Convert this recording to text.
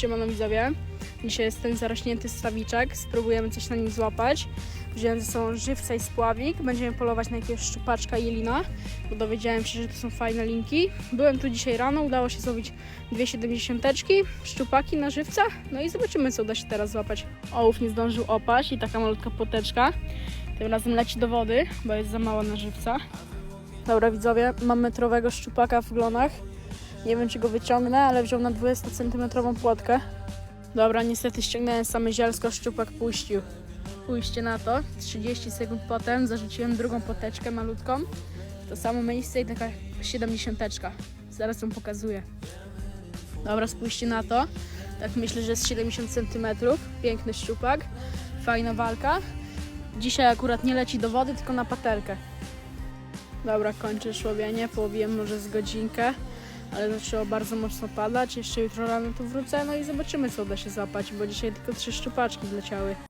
Siemano widzowie. Dzisiaj jest ten zarośnięty stawiczek. Spróbujemy coś na nim złapać. Wziąłem ze sobą żywca i spławik. Będziemy polować na jakiegoś szczupaczka i jelina, bo dowiedziałem się, że to są fajne linki. Byłem tu dzisiaj rano, udało się złowić dwie siedemdziesiąteczki, szczupaki na żywca. No i zobaczymy, co uda się teraz złapać. Ołów nie zdążył opaść i taka malutka poteczka. Tym razem leci do wody, bo jest za mała na żywca. Dobra widzowie, mam metrowego szczupaka w glonach. Nie wiem, czy go wyciągnę, ale wziął na 20 cm płotkę. Dobra, niestety ściągnąłem same zielsko, szczupak puścił. Pójście na to. 30 sekund potem zarzuciłem drugą poteczkę malutką. To samo miejsce i taka 70. Zaraz ją pokazuję. Dobra, spójrzcie na to. Tak myślę, że jest 70 cm. Piękny szczupak. Fajna walka. Dzisiaj akurat nie leci do wody, tylko na patelkę. Dobra, kończę szłowienie. Połowiłem może z godzinkę ale zaczęło bardzo mocno padać. Jeszcze jutro rano tu wrócę, no i zobaczymy, co uda się złapać, bo dzisiaj tylko trzy szczupaczki wleciały.